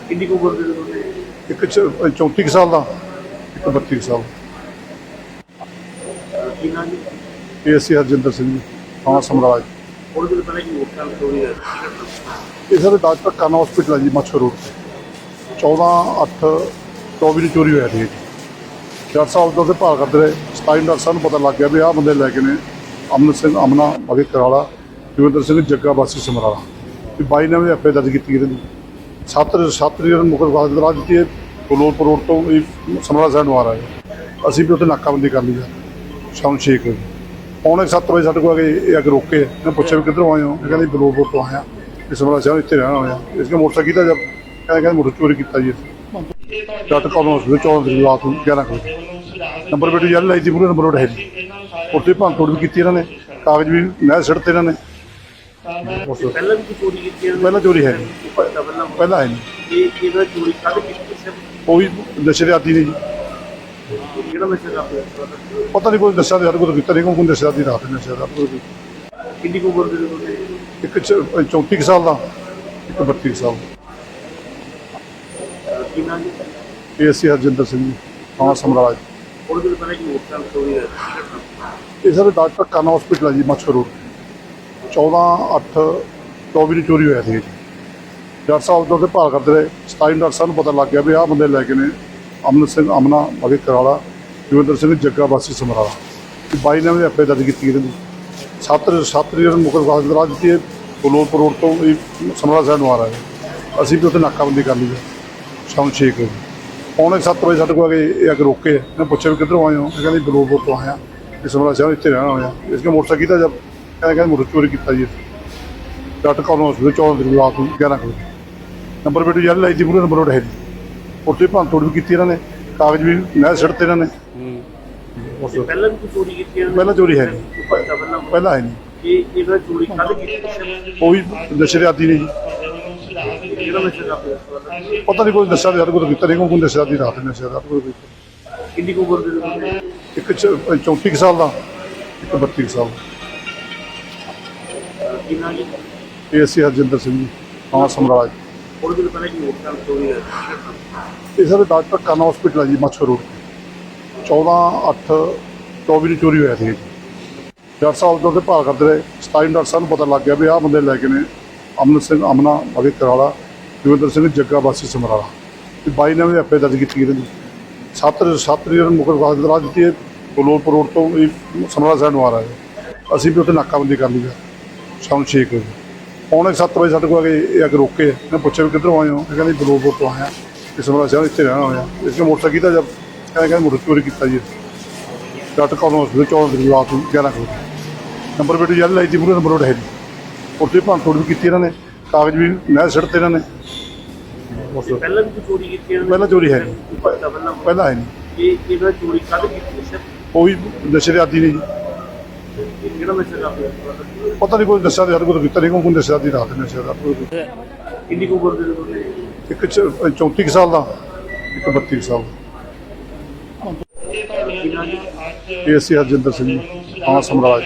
ਕਿੰਨੀ ਕੁ ਉਮਰ ਦੇ ਨੇ ਇੱਕ ਚ- 34 ਕੁ ਸਾਲ ਦਾ ਇੱਕ 32 ਕੁ ਸਾਲ ਕੀ ਨਾਮ ਜੀ? ਇਹ ਹਰਜਿੰਦਰ ਸਿੰਘ ਜੀ ਥਾਣਾ ਸਮਰਾਲਾ ਜੀ। ਉਹਦੇ ਦਿਨ ਪਹਿਲਾਂ ਇੱਕ ਮੋਟਰਸਾਈਕਲ ਚੋਰੀ ਘਟਨਾ। ਇਹ ਸਾਡੇ ਡਾਕਟਰ ਕਾਨਾ ਹਸਪੀਟਲ ਹੈ ਜੀ ਮੱਛਰ ਰੋਡ 14 8 24 ਨੂੰ ਚੋਰੀ ਹੋਇਆ ਸੀ ਜੀ ਡਾਕਟਰ ਸਾਹਿਬ ਤੇ ਭਾਲ ਕਰਦੇ ਰਹੇ। 27 ਡਾਕਟਰ ਸਾਹਿਬ ਨੂੰ ਪਤਾ ਲੱਗ ਗਿਆ ਵੀ ਆਹ ਬੰਦੇ ਲੈ ਕੇ ਨੇ ਅਮਨ ਸਿੰਘ ਅਮਨਾ ਭਗਤ ਕਰਾਲਾ। ਜੋਗਿੰਦਰ ਸਿੰਘ ਜੱਗਾ ਵਾਸੀ ਸਮਰਾਲਾ ਵੀ ਬਾਈ ਨਵੇਂ ਵੀ ਆਪੇ ਦਰਜ ਕੀਤੀ ਇਹਨਾਂ ਦੀ ਸੱਤ ਸੱਤ ਰੀਰ ਮੁਕਰ ਵਾਸ ਦਰਾਜ ਦਿੱਤੀ ਹੈ। ਬਲੋਲਪੁਰ ਰੋਡ ਤੋਂ ਇਹ ਸਮਰਾਲਾ ਸਾਹਿਬ ਨੂੰ ਆ ਰਿਹਾ ਹੈ। ਅਸੀਂ ਵੀ ਉੱਥੇ ਨਾਕਾਬੰਦੀ ਕਰ ਲਈ ਹੈ। ਸ਼ਾਮ 6 ਵਜੇ। ਪੌਣੇ 7 ਵਜੇ ਸਾਡੇ ਕੋਲ ਆ ਕੇ ਇਹ ਅੱਗ ਰੋਕੇ ਇਹਨੇ ਪੁੱਛਿਆ ਵੀ ਕਿੱਧਰੋਂ ਆਏ ਹੋ? ਇਹ ਕਹਿੰਦੇ ਬਲੋਲਪੁਰ ਤੋਂ ਆਇਆ ਇਸ ਸਮਰਾਲਾ ਸ਼ਹਿਰ ਇੱਥੇ ਰਹਿਣਾ ਹੋਇਆ ਇਸ ਕੇ ਮੋਟਰਸਾਈਕਲ ਕੀਤਾ ਜਦ ਕਹਿੰਦੇ ਕਹਿੰਦੇ ਮੋਟਰ ਚੋਰੀ ਕੀਤਾ ਜੀ ਇਹ ਤੁਹਾਡੇ ਡਾਕਟਰ ਕਾਲੋਂ ਹਸਪੀਟਲ 14 ਤਰੀਕ ਰਾਤ ਨੂੰ 11 ਵਜੇ। ਨੰਬਰ ਪਲੇਟ ਯਾਰ ਲਾਈ ਸੀ, ਪੂਰੇ ਨੰਬਰ ਪਲੇਟ ਹੈ ਜੀ। ਉੱਥੇ ਭੰਨ ਤੋੜ ਵੀ ਕੀਤੀ ਇਹਨਾਂ ਨੇ। ਕਾਗਜ਼ ਵੀ ਨਹਿਰ ਸਿੱਟਤੇ ਇਹਨਾਂ ਨੇ। ਪਹਿਲਾਂ ਚੋਰੀ ਹੈ ਪਹਿਲਾਂ ਹੈ ਨਹੀਂ। ਇਹ ਚੋਰੀ ਕਾਹਦੇ ਕਿਸ ਕਿਸੇ ਪਤਾ ਨਹੀਂ ਕੋਈ ਨਸ਼ਾ ਦੇ ਸਾਡੇ ਕੋਲ ਕੀਤਾ ਨਹੀਂ ਕੋਈ ਨਸ਼ਾ ਦੀ ਰਾਤ ਨਸ਼ਾ ਦਾ ਕੋਈ। ਕਿੰਨੀ ਕੁ ਉਮਰ ਇੱਕ 34 ਸਾਲ ਦਾ ਇੱਕ 32 ਸਾਲ ਦਾ। ਜੀ? ਇਹ ਹਰਜਿੰਦਰ ਸਿੰਘ ਜੀ ਹਾਂ ਸਮਰਾਜ। ਥੋੜੇ ਦਿਨ ਪਹਿਲਾਂ ਇੱਕ ਮੋਟਰਸਾਈਕਲ ਚੋਰੀ ਹੋਇਆ। ਇਹ ਸਰ ਡਾਕਟਰ ਕਾਨਾ ਹਸਪੀਟਲ ਜੀ ਮਛਰੂਰ 14/8/24 ਨੂੰ ਚੋਰੀ ਹੋਇਆ ਸੀ। ਜੀ ਡਾਕਟਰ ਸਾਹਿਬ ਉਦੋਂ ਤੇ ਭਾਲ ਕਰਦੇ ਰਹੇ। 27 ਡਾਕਟਰ ਸਾਹਿਬ ਨੂੰ ਪਤਾ ਲੱਗ ਗਿਆ ਵੀ ਆਹ ਬੰਦੇ ਲੈ ਕੇ ਨੇ ਅਮਨ ਸਿੰਘ, ਅਮਨਾ ਅਗੇ ਕਰਾਲਾ ਜਵਿੰਦਰ ਸਿੰਘ, ਜੱਗਾ, ਵਾਸੀ, ਸਮਰਾਲਾ। ਬਾਈ ਨਾਮ ਦੇ ਐਫਏ ਦਰਜ ਕੀਤੀ ਗਈ ਸੱਤ ਸੱਤ ਰੀਅਰ ਮੁਕਰ ਖਾਸ ਦਰਾ ਦਿੱਤੀ ਹੈ। ਬਲੋਰਪੁਰ ਰੋਡ ਤੋਂ ਇਹ ਸਮਰਾਲਾ ਸਾਹਿਬ ਨੂੰ ਆ ਰਿਹਾ ਹੈ ਅਸੀਂ ਵੀ ਉੱਥੇ ਨਾਕਾਬੰਦੀ ਕਰ ਲਈ ਹੈ। ਸ਼ਾਮ 6 ਵਜੇ। ਪੌਣੇ 7 ਵਜੇ ਸਾਡੇ ਕੋਲ ਆ ਕੇ ਇਹ ਆ ਰੋਕੇ ਮੈਂ ਪੁੱਛਿਆ ਵੀ ਕਿੱਧਰੋਂ ਆਏ ਹੋ? ਇਹ ਕਹਿੰਦੇ ਬਲੋਰਪੁਰ ਤੋਂ ਆਇਆ ਇਸ ਸਮਰਾਲਾ ਸਾਹਿਬ ਇੱਥੇ ਰਹਿਣਾ ਹੋਇਆ ਇਸ ਕੇ ਮੋਟਰਸਾਈਕਲ ਕੀਤਾ ਜਦ ਕਹਿੰਦੇ ਕਹਿੰਦੇ ਮੋਟਰ ਚੋਰੀ ਕੀਤਾ ਜੀ ਡਾਕਟਰ ਕਾਲਨ ਹਸਪੀਟਲ 14 ਤਰੀਕ ਰਾਤ ਨੂੰ 11 ਵਜੇ ਨੰਬਰ ਪਲੇਟ ਯਾਰ ਲਾਈ ਦੀ ਪੂਰੇ ਨੰਬਰ ਪਲੇਟ ਹੈ ਜੀ। ਉੱਥੇ ਭੰਨ ਤੋੜ ਵੀ ਕੀਤੀ ਇਹਨਾਂ ਨੇ ਕਾਗਜ਼ ਵੀ ਨਹਿਰ ਸਿੱਟ ਤੇ ਇਹਨਾਂ ਨੇ। ਉਸ ਪਹਿਲਾਂ ਵੀ ਕੋਈ ਚੋਰੀ ਕੀਤੀ ਇਹਨਾਂ ਨੇ? ਪਹਿਲਾਂ ਚੋਰੀ ਹੈ ਨਹੀਂ ਪਹਿਲਾਂ ਹੈ ਨਹੀਂ ਇਹ ਇਹਦਾ ਚੋਰੀ ਕੱਢ ਕੀਤੀ ਉਹ ਵੀ ਨਸ਼ੇ ਦੇ ਆਦੀ ਨੇ ਜੀ। ਪਤਾ ਨਹੀਂ ਕੋਈ ਦੱਸਿਆ ਸਾਡੇ ਕੋਲ ਕੀਤਾ ਨਹੀਂ ਕੋਈ ਨਸ਼ੇ ਦੀ ਰਾਤ ਨਸ਼ੇ ਦਾ ਕੋਈ ਕਿੰਨੀ ਕੁ ਉਮਰ ਦੇ ਇੱਕ ਚ- 34 ਕੁ ਸਾਲ ਦਾ ਇੱਕ 32 ਕੁ ਸਾਲ ਅਹ ਕੀ ਨਾਮ ਜੀ ਦਾ ਏਸੀ ਹਰਜਿੰਦਰ ਸਿੰਘ ਜੀ ਹਾਂ ਸਮਰਾਜ ਥੋੜੇ ਦਿਨ ਪਹਿਲਾਂ ਕੀ ਮੋਟਰਸਾਈਕਲ ਚੋਰੀ ਹੋਇਆ ਇਹ ਸਾਰੇ ਡਾਕਟਰ ਕਾਨਾ ਹਸਪੀਟਲ ਹੈ ਜੀ ਮੱਛਰ ਰੋਡ 14 8 24 ਨੂੰ ਚੋਰੀ ਹੋਇਆ ਸੀ ਜੀ। ਡਾਕਟਰ ਸਾਹਿਬ ਤੋਂ ਤੇ ਭਾਲ ਕਰਦੇ ਰਹੇ। 27 ਡਾਕਟਰ ਸਾਹਿਬ ਨੂੰ ਪਤਾ ਲੱਗ ਗਿਆ ਵੀ ਆਹ ਬੰਦੇ ਲੈ ਕੇ ਨੇ ਅਮਨ ਸਿੰਘ ਅਮਨਾ ਅਗੇ ਕਰਾਲਾ ਜੋਗਿੰਦਰ ਸਿੰਘ ਜੱਗਾ ਵਾਸੀ ਸਮਰਾਲਾ। ਤੇ ਬਾਈ ਨੇ ਵੀ ਐਫਏ ਦਰਜ ਕੀਤੀ ਇਹਦੇ ਸੱਤ ਸੱਤ ਰੀਅਰ ਮੁਕਲ ਫਾਸ ਦਰਾ ਦਿੱਤੀ ਹੈ। ਬਲੋਰਪੁਰ ਰੋਡ ਤੋਂ ਇਹ ਸਮਰਾਲਾ ਸਾਹਿਬ ਨੂੰ ਆ ਰਿਹਾ ਹੈ। ਅਸੀਂ ਵੀ ਉੱਥੇ ਨਾਕਾਬੰਦੀ ਕਰ ਲਈ ਹੈ। ਸ਼ਾਮ 6 ਵਜੇ। ਪੌਣੇ 7 ਵਜੇ ਸਾਡੇ ਕੋਲ ਆ ਕੇ ਇਹ ਆ ਕੇ ਰੋਕੇ। ਇਹਨੇ ਪੁੱਛਿਆ ਵੀ ਕਿੱਧਰੋਂ ਆਏ ਹੋ? ਇਹ ਕਹਿੰਦੇ ਬਲੋਰਪੁਰ ਤੋਂ ਆਇਆ ਇਸ ਸਮਰਾਲਾ ਸਾਹਿਬ ਇੱਥੇ ਰਹਿਣਾ ਹੋਇਆ ਇਸ ਕੇ ਮੋਟਰਸਾਈਕਲ ਕੀਤਾ ਜਦ। ਕਹਿੰਦੇ ਕਹਿੰਦੇ ਮੋਟਰ ਚੋਰੀ ਕੀਤਾ ਜੀ। ਡਾਕਟਰ ਕਾਲਨ ਹਸਪੀਟਲ 14 ਤਰੀਕ ਰਾਤ ਨੂੰ 11 ਵਜੇ। ਨੰਬਰ ਪਲੇਟ ਯਾਰ ਲਾਈ ਦੀ ਪੂਰੇ ਨੰਬਰ ਪਲੇਟ ਹੈ ਜੀ। ਉੱਥੇ ਭੰਨ ਤੋੜ ਵੀ ਕੀਤੀ ਇਹਨਾਂ ਨੇ। ਕਾਗਜ਼ ਵੀ ਨਹਿਰ ਸਿੱਟ ਤੇ ਇਹਨਾਂ ਨੇ। ਪਹਿਲਾਂ ਵੀ ਚੋਰੀ ਕੀਤੀ ਇਹਨਾਂ ਨੇ? ਪਹਿਲਾਂ ਚੋਰੀ ਹੈ ਨਹੀਂ। ਪਹਿਲਾਂ ਹੈ ਨਹੀਂ। ਇਹ ਇਹਦਾ ਚੋਰੀ ਕੱਢ ਕੀਤੀ ਸਰ? ਉਹ ਵੀ ਨਸ਼ੇ ਦੇ ਆਦੀ ਨੇ ਜੀ। ਕਿਹੜਾ ਨਸ਼ਾ ਕਰਦੇ ਹੋ ਪਤਾ ਨਹੀਂ ਕੋਈ ਦੱਸਿਆ ਤੇ ਸਾਡੇ ਕੋਲ ਕੀਤਾ ਨਹੀਂ ਕੋਈ ਨਸ਼ੇ ਦੀ ਰਾਤ ਨਸ਼ੇ ਦਾ ਕੋਈ ਕਿੰਨੀ ਕੁ ਉਮਰ ਦੇ ਲੋਕ ਨੇ? ਇੱਕ ਚ- 34 ਕੁ ਸਾਲ ਦਾ ਇੱਕ 32 ਕੁ ਸਾਲ ਦਾ। ਏਸੀ ਹਰਜਿੰਦਰ ਸਿੰਘ ਹਾਂ ਸਮਰਾਜ।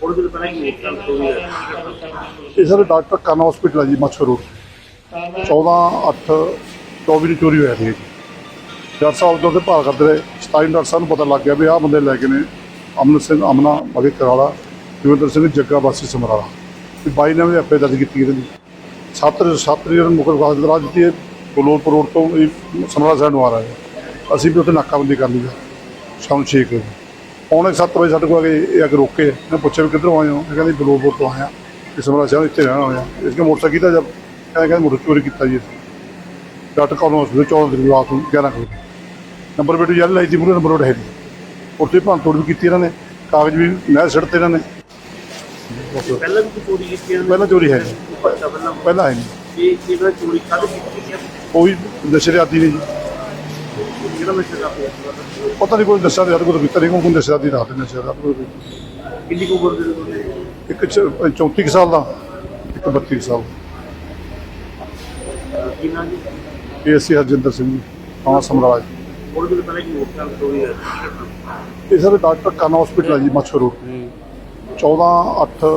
ਥੋੜੇ ਦਿਨ ਪਹਿਲਾਂ ਕੀ ਮੋਟਰਸਾਈਕਲ ਚੋਰੀ ਹੋਇਆ ਸੀ ਕੀ ਘਟਨਾ ਇਹ ਸਾਰੇ ਡਾਕਟਰ ਕਾਨਾ ਹਸਪੀਟਲ ਹੈ ਜੀ ਮੱਛਰ ਰੋਡ। 14 8 24 ਨੂੰ ਚੋਰੀ ਹੋਇਆ ਸੀ ਜੀ ਡਾਕਟਰ ਸਾਹਿਬ ਤੋਂ ਤੇ ਭਾਲ ਕਰਦੇ ਰਹੇ। 27 ਡਾਕਟਰ ਸਾਹਿਬ ਨੂੰ ਪਤਾ ਲੱਗ ਗਿਆ ਵੀ ਆਹ ਬੰਦੇ ਲੈ ਕੇ ਨੇ ਅਮਨ ਸਿੰਘ ਅਮਨਾ ਅਗੇ ਕਰਾਲਾ। ਜੋਗਿੰਦਰ ਸਿੰਘ ਜੱਗਾ ਵਾਸੀ ਸਮਰਾਲਾ ਤੇ ਬਾਈ ਨਵੇਂ ਆਪੇ ਦਰਜ ਕੀਤੀ ਇਹਦੇ। ਸੱਤ ਸੱਤ ਰੀਅਰ ਮੁਕਲ ਫਾਸ ਦਰਾ ਦਿੱਤੀ ਹੈ। ਬਲੋਰਪੁਰ ਰੋਡ ਤੋਂ ਇਹ ਸਮਰਾਲਾ ਸਾਹਿਬ ਨੂੰ ਆ ਰਿਹਾ ਹੈ। ਅਸੀਂ ਵੀ ਉੱਥੇ ਨਾਕਾਬੰਦੀ ਕਰ ਲਈ ਹੈ। ਸ਼ਾਮ 6 ਵਜੇ। ਪੌਣੇ 7 ਵਜੇ ਸਾਡੇ ਕੋਲ ਆ ਕੇ ਇਹ ਆ ਕੇ ਰੋਕੇ। ਇਹਨੇ ਪੁੱਛਿਆ ਵੀ ਕਿੱਧਰੋਂ ਆਏ ਹੋ? ਇਹ ਕਹਿੰਦੇ ਬਲੋਰਪੁਰ ਤੋਂ ਆਇਆ। ਇਸ ਸਮਰਾਲਾ ਸਾਹਿਬ ਇੱਥੇ ਰਹਿਣਾ ਹੋਇਆ ਇਸ ਕੇ ਮੋਟਰਸਾਈਕਲ ਕੀਤਾ ਜਦ ਕਹਿੰਦੇ ਕਹਿੰਦੇ ਮੋਟਰ ਚੋਰੀ ਕੀਤਾ ਜੀ ਡਾਕਟਰ ਕਾਲਨ ਹਸਪੀਟਲ 14 ਤਰੀਕ ਰਾਤ ਨੂੰ 11 ਵਜੇ। ਨੰਬਰ ਪਲੇਟ ਜਲ ਲਾਈ ਸੀ, ਪੂਰੇ ਨੰਬਰ ਪਲੇਟ ਹੈ ਜੀ ਉੱਥੇ ਭੰਨ ਤੋੜ ਵੀ ਕੀਤੀ ਇਹਨਾਂ ਨੇ। ਕਾਗਜ਼ ਵੀ ਨਹਿਰ ਸਿੱਟ ਤੇ ਇਹਨਾਂ ਨੇ। ਤੋਂ। ਪਹਿਲਾਂ ਵੀ ਕੋਈ ਚੋਰੀ ਕੀਤੀ ਇਹਨਾਂ ਨੇ? ਪਹਿਲਾਂ ਚੋਰੀ ਹੈ ਨਹੀਂ ਪਰਚਾ ਪਹਿਲਾਂ? ਪਹਿਲਾਂ ਹੈ ਨਹੀਂ। ਇਹ ਇਹਦਾ ਚੋਰੀ ਕੱਢ ਕੀਤੀ ਸਰ ਉਹ ਨਸ਼ੇ ਦੇ ਆਦੀ ਨੇ ਜੀ। ਨਸ਼ਾ ਹੋ? ਪਤਾ ਨਹੀਂ ਕੋਈ ਦੱਸਿਆ ਤੇ ਸਾਡੇ ਕੋਲ ਕੀਤਾ ਨਹੀਂ ਕੋਈ ਨਸ਼ੇ ਦੀ ਰਾਤ ਨਸ਼ੇ ਦਾ ਕੋਈ ਕਿੰਨੀ ਕੁ ਉਮਰ ਦੇ ਇੱਕ ਚ- 34 ਕੁ ਸਾਲ ਦਾ ਇੱਕ 32 ਕੁ ਸਾਲ। ਅਹ ਕੀ ਨਾਮ ਜੀ? ਦਾ ਏਸੀ ਹਰਜਿੰਦਰ ਸਿੰਘ ਜੀ ਹਾਂ ਸਮਰਾਜ। ਥੋੜੇ ਦਿਨ ਪਹਿਲਾਂ ਕੀ ਮੋਟਰਸਾਈਕਲ ਚੋਰੀ ਘਟਨਾ ਇਹ ਸਾਰੇ ਡਾਕਟਰ ਕਾਨਾ ਹਸਪੀਟਲ ਹੈ ਜੀ ਮੱਛਰ ਰੋਡ 14 8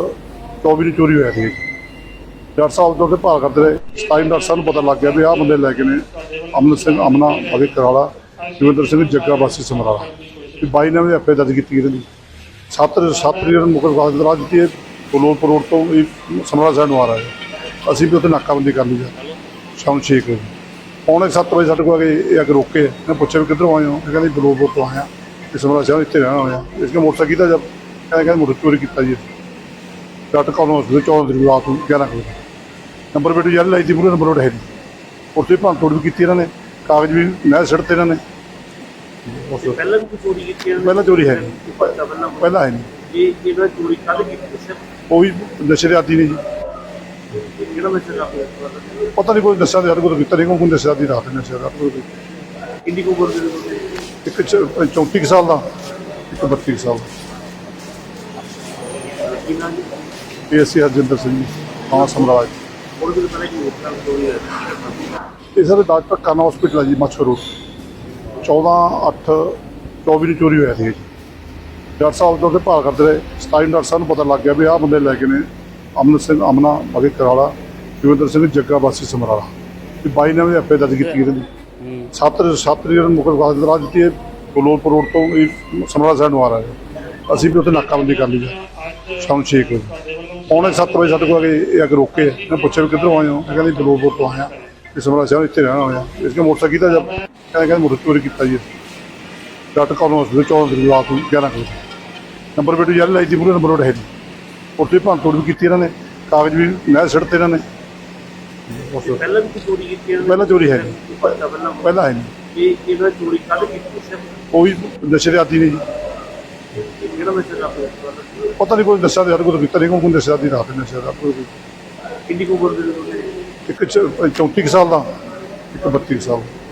24 ਨੂੰ ਚੋਰੀ ਹੋਇਆ ਸੀ। ਡਾਕਟਰ ਸਾਹਿਬ ਤੋਂ ਤੇ ਭਾਲ ਕਰਦੇ ਰਹੇ। 27 ਡਾਕਟਰ ਸਾਹਿਬ ਨੂੰ ਪਤਾ ਲੱਗ ਗਿਆ ਵੀ ਆਹ ਬੰਦੇ ਲੈ ਕੇ ਨੇ ਅਮਨ ਸਿੰਘ, ਅਮਨਾ ਅਗੇ ਕਰਾਲਾ, ਜੋਗਿੰਦਰ ਸਿੰਘ, ਜੱਗਾ ਵਾਸੀ ਸਮਰਾਲਾ। ਤੇ ਬਾਈ ਨਵੇਂ ਵੀ ਐਫਏ ਦਰਜ ਕੀਤੀ ਇਹਦੇ। ਸੱਤ ਸੱਤ ਰੀਅਰ ਮੁਕਲ ਫਾਸ ਦਰਾ ਦਿੱਤੀ ਹੈ। ਬਲੋਰਪੁਰ ਰੋਡ ਤੋਂ ਇਹ ਸਮਰਾਲਾ ਸਾਹਿਬ ਨੂੰ ਆ ਰਿਹਾ ਹੈ। ਅਸੀਂ ਵੀ ਉੱਥੇ ਨਾਕਾਬੰਦੀ ਕਰ ਲਈ ਹੈ। ਸ਼ਾਮ 6 ਵਜੇ। ਪੌਣੇ 7 ਵਜੇ ਸਾਡੇ ਕੋਲ ਆ ਕੇ ਇਹ ਆ ਕੇ ਰੋਕੇ। ਇਹਨੇ ਪੁੱਛਿਆ ਵੀ ਕਿੱਧਰੋਂ ਆਏ ਹੋ? ਇਹ ਕਹਿੰਦੇ ਬਲੋਰਪੁਰ ਤੋਂ ਆਇਆ। ਇਸ ਸਮਰਾਲਾ ਸਾਹਿਬ ਇੱਥੇ ਰਹਿਣਾ ਹੋਇਆ ਇਸ ਕੇ ਮੋਟਰਸਾਈਕਲ ਕੀਤਾ ਜਦ ਕਹਿੰਦੇ ਕਹਿੰਦੇ ਮੋਟਰ ਚੋਰੀ ਕੀਤਾ ਜੀ। ਡਾਕਟਰ ਕਾਲਨ ਹਸਪੀਟਲ 14 ਤਰੀਕ ਰਾਤ ਨੂੰ 11 ਵਜੇ। ਨੰਬਰ ਪਲੇਟ ਯਾਰ ਲਾਈ ਦੀ ਪੂਰੇ ਨੰਬਰ ਪਲੇਟ ਹੈ ਜੀ ਉੱਥੇ ਭੰਨ ਤੋੜ ਵੀ ਕੀਤੀ ਇਹਨਾਂ ਨੇ। ਕਾਗਜ਼ ਵੀ ਨਹਿਰ ਸਿੱਟ ਤੇ ਇਹਨਾਂ ਨੇ। ਉਸ ਪਹਿਲਾਂ ਵੀ ਕੋਈ ਚੋਰੀ ਕੀਤੀ ਇਹਨਾਂ ਨੇ? ਪਹਿਲਾਂ ਚੋਰੀ ਹੈ ਨਹੀਂ। ਪਰਚਾ ਪਹਿਲਾਂ ਪਹਿਲਾਂ ਹੈ ਨਹੀਂ। ਇਹ ਇਹਦਾ ਚੋਰੀ ਕੱਢ ਕੀਤੀ ਸਰ? ਉਹ ਵੀ ਨਸ਼ੇ ਦੇ ਆਦੀ ਨੇ ਜੀ। ਕਿਹੜਾ ਪਤਾ ਨਹੀਂ ਕੋਈ ਦੱਸਿਆ ਤੇ ਸਾਡੇ ਕੋਲ ਕੀਤਾ ਨਹੀਂ ਕੋਈ ਨਸ਼ੇ ਦੀ ਰਾਤ ਨਸ਼ੇ ਦਾ ਕੋਈ। ਕਿੰਨੀ ਕੁ ਉਮਰ ਦੇ ਲੋਕ ਨੇ? ਇੱਕ ਚ- 34 ਕੁ ਸਾਲ ਦਾ ਇੱਕ 32 ਕੁ ਸਾਲ ਦਾ। ਜੀ ਏਸੀ ਹਰਜਿੰਦਰ ਸਿੰਘ ਜੀ ਹਾਂ ਸਮਰਾਜ ਥੋੜੇ ਦਿਨ ਪਹਿਲਾਂ ਕੀ ਚੋਰੀ ਹੋਇਆ ਇਹ ਸਰ ਡਾਕਟਰ ਕਾਨਾ ਹਸਪੀਟਲ ਹੈ ਜੀ ਮੱਛਰ ਰੋਡ। 14 8 24 ਨੂੰ ਚੋਰੀ ਹੋਇਆ ਸੀ ਜੀ। ਡਾਕਟਰ ਸਾਹਿਬ ਤੋਂ ਭਾਲ ਕਰਦੇ ਰਹੇ। 27 ਡਾਕਟਰ ਸਾਹਿਬ ਨੂੰ ਪਤਾ ਲੱਗ ਗਿਆ ਵੀ ਆਹ ਬੰਦੇ ਲੈ ਕੇ ਨੇ ਅਮਨ ਸਿੰਘ ਅਮਨਾ ਅਗੇ ਕਰਾਲਾ ਜੋਗਿੰਦਰ ਸਿੰਘ ਜੱਗਾ ਵਾਸੀ ਸਮਰਾਲਾ। ਇਹ ਬਾਈ ਨੇ ਵੀ ਆਪੇ ਦਰਜ ਕੀਤੀ ਇਹਨਾਂ ਦੀ ਸੱਤ ਸੱਤ ਨੂੰ ਮੁਕਰ ਵਾਸਤੇ ਦਰਾ ਦਿੱਤੀ ਹੈ ਬਲੋਰਪੁਰ ਰੋਡ ਤੋਂ ਇਹ ਸਮਰਾਲਾ ਸਾਈਡ ਨੂੰ ਆ ਰਿਹਾ ਹੈ। ਅਸੀਂ ਵੀ ਉੱਥੇ ਨਾਕਾਬੰਦੀ ਕਰ ਲਈ ਹੈ। ਸ਼ਾਮ ਛੇ ਕੁ ਵਜੇ। ਪੌਣੇ ਸੱਤ ਵਜੇ ਸਾਡੇ ਕੋਲ ਆ ਕੇ ਇਹ ਆ ਕੇ ਰੋਕੇ। ਮੈਂ ਪੁੱਛਿਆ ਵੀ ਕਿੱਧਰੋਂ ਆਏ ਹੋ? ਮੈਂ ਕਹਿੰਦੇ ਬਲੋਰਪੁਰ ਤੋਂ ਆਇਆ ਇਹ ਸਮਰਾਲਾ ਸਾਹਿਬ ਇੱਥੇ ਰਹਿਣਾ ਹੋਇਆ ਇਸ ਕੇ ਮੋਟਰਸਾਈਕਲ ਕੀਤਾ ਜਦ ਕਹਿੰਦੇ ਕਹਿੰਦੇ ਮੋਟਰ ਚੋਰੀ ਕੀਤਾ ਜੀ। ਡਾਕਟਰ ਕਾਲਨ ਹਸਪੀਟਲ 14 ਤਰੀਕ ਰਾਤ ਨੂੰ 11 ਵਜੇ। ਨੰਬਰ ਪਲੇਟ ਯਾਰ ਲਾਈ ਦੀ ਪੂਰੇ ਨੰਬਰ ਪਲੇਟ ਹੈ ਜੀ ਉੱਥੇ ਭੰਨ ਤੋੜ ਵੀ ਕੀਤੀ ਇਹਨਾਂ ਨੇ। ਕਾਗਜ਼ ਵੀ ਨਹਿਰ ਸਿੱਟ ਤੇ ਇਹਨਾਂ ਨੇ। ਪਹਿਲਾਂ ਵੀ ਚੋਰੀ ਕੀਤੀ? ਪਹਿਲਾਂ ਚੋਰੀ ਹੈ ਜੀ ਪਹਿਲਾਂ ਪਹਿਲਾਂ। ਹੈ ਨਹੀਂ। ਇਹ ਇਹਨਾਂ ਚੋਰੀ ਕੱਲ ਕੀਤੀ ਸੀ? ਉਹ ਨਸ਼ੇ ਦੇ ਆਦੀ ਨੇ ਜੀ। ਕਿਹੜਾ ਪਤਾ ਨਹੀਂ ਕੋਈ ਦੱਸਿਆ ਤੇ ਸਾਡੇ ਕੋਲ ਕੀਤਾ ਨਹੀਂ ਕੋਈ ਦੱਸਿਆ ਦੀ ਰਾਤ ਨਸ਼ੇ ਦਾ ਕੋਈ ਵੀ। ਕਿੰਨੀ ਕੁ ਉਮਰ ਦੇ ਲੋਕ ਨੇ? ਇੱਕ ਚ- 34 ਕੁ ਸਾਲ ਦਾ ਇੱਕ 32 ਕੁ ਸਾਲ। ਦਾ